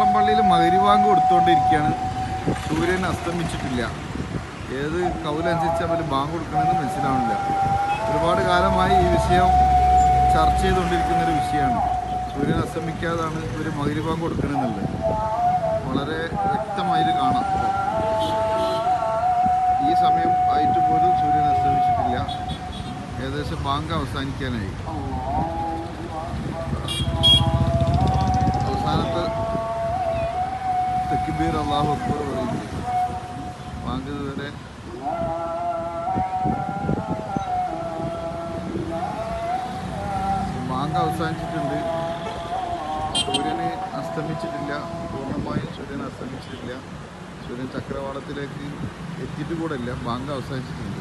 മകരിവാങ്ക് കൊടുത്തുകൊണ്ടിരിക്കുകയാണ് സൂര്യൻ അസ്തമിച്ചിട്ടില്ല. ഏത് കൗലനുസരിച്ച് അവർ ബാങ്ക് കൊടുക്കണമെന്ന് മനസ്സിലാവുന്നില്ല. ഒരുപാട് കാലമായി ഈ വിഷയം ചർച്ച ചെയ്തുകൊണ്ടിരിക്കുന്ന ഒരു വിഷയമാണ്. സൂര്യൻ അസ്തമിക്കാതാണ് ഇവർ മകരിവാങ്ക് കൊടുക്കണമെന്നുള്ളത്. വളരെ വ്യക്തമായിട്ട് കാണാം. ഈ സമയം ആയിട്ട് പോലും സൂര്യൻ അസ്തമിച്ചിട്ടില്ല. ഏകദേശം ബാങ്ക് അവസാനിക്കാനായി. തെക്കുബീർ അള്ളാഹു അക്ബർ പറയുന്നത് വാങ്ങുന്നതുവരെ വാങ്ങ അവസാനിച്ചിട്ടുണ്ട്. സൂര്യന് അസ്തമിച്ചിട്ടില്ല. പൂർണമായും സൂര്യൻ അസ്തമിച്ചിട്ടില്ല. സൂര്യൻ ചക്രവാളത്തിലേക്ക് എത്തിയിട്ട് കൂടെ ഇല്ല. ബാങ്ക് അവസാനിച്ചിട്ടുണ്ട്.